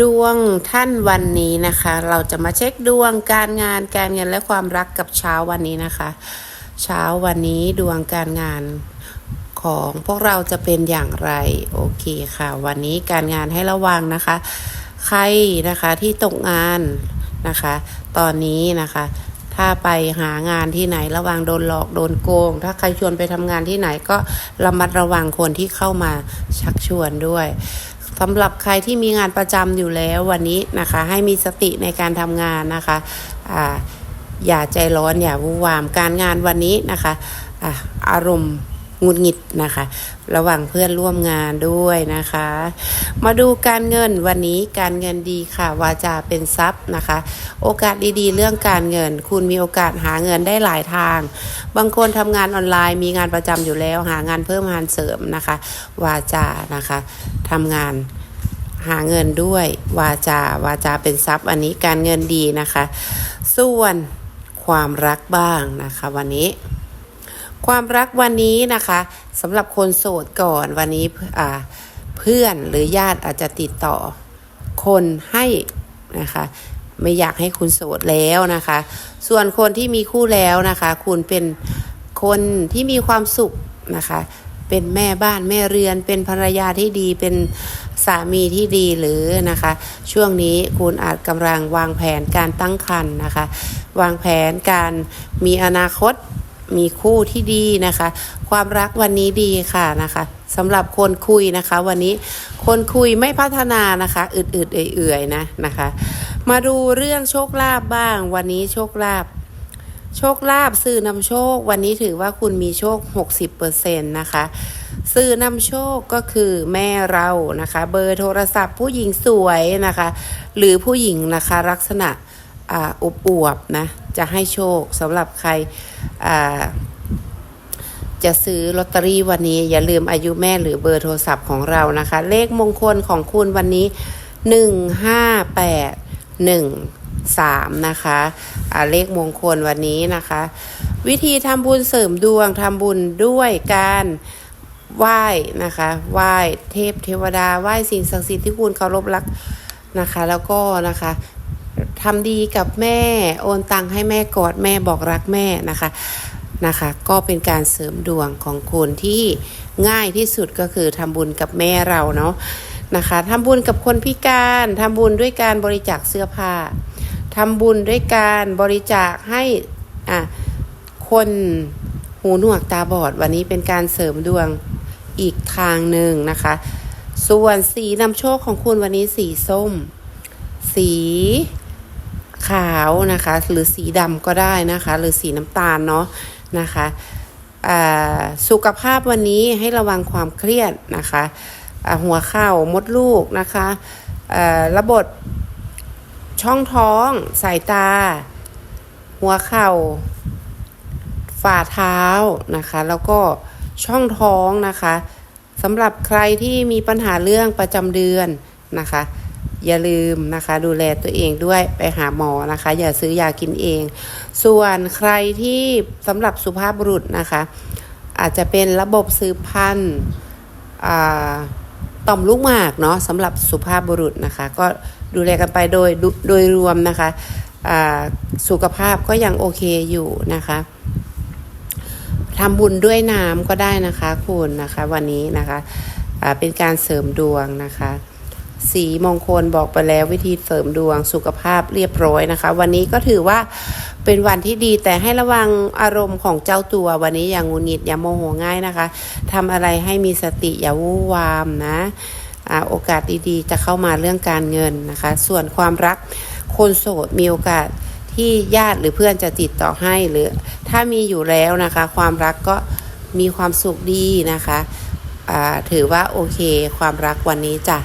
ดวงท่านวันนี้นะคะ เราจะมาเช็คดวงการงานการเงินและความรักกับเช้าวันนี้นะคะ เช้าวันนี้ดวงการงานของพวกเราจะเป็นอย่างไร โอเคค่ะ วันนี้การงานให้ระวังนะคะ ใครนะคะที่ตกงานนะคะ ตอนนี้นะคะ ถ้าไปหางานที่ไหนระวังโดนหลอกโดนโกง ถ้าใครชวนไปทำงานที่ไหนก็ระมัดระวังคนที่เข้ามาชักชวนด้วย สำหรับใครที่มีงานประจำอยู่แล้ววันนี้นะคะ ให้มีสติในการทำงานนะคะอ่าอย่าใจร้อนอย่าวุ่วามการงานวันนี้นะคะอาอารมณ์ งุดหงิดนะคะ ระหว่างเพื่อนร่วมงานด้วยนะคะ มาดูการเงินวันนี้การเงินดีค่ะ วาจาเป็นทรัพย์นะคะ โอกาสดีๆ เรื่องการเงิน คุณมีโอกาสหาเงินได้หลายทาง บางคนทำงานออนไลน์มีงานประจำอยู่แล้ว หางานเพิ่มงานเสริมนะคะ วาจานะคะทำงานหาเงินด้วยวาจาวาจาเป็นทรัพย์อันนี้การเงินดีนะคะ ส่วนความรักบ้างนะคะ วันนี้ ความรักวันนี้นะคะสำหรับคนโสดก่อนวันนี้เพื่อนหรือญาติอาจจะติดต่อคนให้นะคะไม่อยากให้คุณโสดแล้วนะคะ ส่วนคนที่มีคู่แล้วนะคะ คุณเป็นคนที่มีความสุขนะคะ เป็นแม่บ้านแม่เรือน เป็นภรรยาที่ดี เป็นสามีที่ดีหรือนะคะ ช่วงนี้คุณอาจกำลังวางแผนการตั้งครรภ์นะคะ วางแผนการมีอนาคต มีคู่ที่ดีนะคะ ความรักวันนี้ดีค่ะนะคะสำหรับคนคุยนะคะ วันนี้คนคุยไม่พัฒนานะคะอืดๆเอื่อยๆนะนะคะ มาดูเรื่องโชคลาภบ้าง วันนี้โชคลาภโชคลาภสื่อนำโชค วันนี้ถือว่าคุณมีโชค 60%นะคะสื่อนำโชคก็คือแม่เรานะคะ เบอร์โทรศัพท์ผู้หญิงสวยนะคะ หรือผู้หญิงนะคะลักษณะออบอวบๆนะ จะให้โชคสำหรับใครจะซื้อลอตเตอรี่วันนี้ อย่าลืมอายุแม่หรือเบอร์โทรศัพท์ของเรานะคะ เลขมงคลของคุณวันนี้ 15813นะคะอ่าเลขมงคลวันนี้นะคะ วิธีทำบุญเสริมดวงทำบุญด้วยการไหว้นะคะไหว้เทพเทวดาไหว้สิ่งศักดิ์สิทธิ์ที่คุณเคารพรักนะคะ แล้วก็นะคะ ทำดีกับแม่โอนตังค์ให้แม่กอดแม่บอกรักแม่นะคะนะคะ ก็เป็นการเสริมดวงของคุณที่ง่ายที่สุดก็คือทำบุญกับแม่เราเนาะนะคะทำบุญกับคนพิการทำบุญด้วยการบริจาคเสื้อผ้าทำบุญด้วยการบริจาคให้อะคนหูหนวกตาบอด วันนี้เป็นการเสริมดวงอีกทางหนึ่งนะคะ ส่วนสีนำโชคของคุณวันนี้สีส้ม สี ขาวนะคะ หรือสีดำก็ได้นะคะ หรือสีน้ำตาลเนาะนะคะสุขภาพวันนี้ให้ระวังความเครียดนะคะหัวเข่ามดลูกนะคะระบบช่องท้อง สายตา หัวเข่า ฝ่าเท้านะคะ แล้วก็ช่องท้องนะคะสำหรับใครที่มีปัญหาเรื่องประจำเดือนนะคะ อย่าลืมนะคะ ดูแลตัวเองด้วยไปหาหมอนะคะ อย่าซื้อยากินเอง ส่วนใครที่สำหรับสุภาพบุรุษนะคะ อาจจะเป็นระบบสืบพันธุ์ต่อมลูกหมากเนาะสำหรับสุภาพบุรุษนะคะ ก็ดูแลกันไปโดยโดยรวมนะคะสุขภาพก็ยังโอเคอยู่นะคะทำบุญด้วยน้ำก็ได้นะคะคุณนะคะ วันนี้นะคะเป็นการเสริมดวงนะคะ สีมงคลบอกไปแล้ววิธีเสริมดวงสุขภาพเรียบร้อยนะคะ วันนี้ก็ถือว่าเป็นวันที่ดีแต่ให้ระวังอารมณ์ของเจ้าตัว วันนี้อย่างงุนงิดอย่าโมโหง่ายนะคะทำอะไรให้มีสติอย่าวู่วามนะโอกาสดีๆ จะเข้ามาเรื่องการเงินนะคะ ส่วนความรักคนโสดมีโอกาสที่ญาติหรือเพื่อนจะติดต่อให้หรือ ถ้ามีอยู่แล้วนะคะ ความรักก็มีความสุขดีนะคะถือว่าโอเค ความรักวันนี้จ้ะ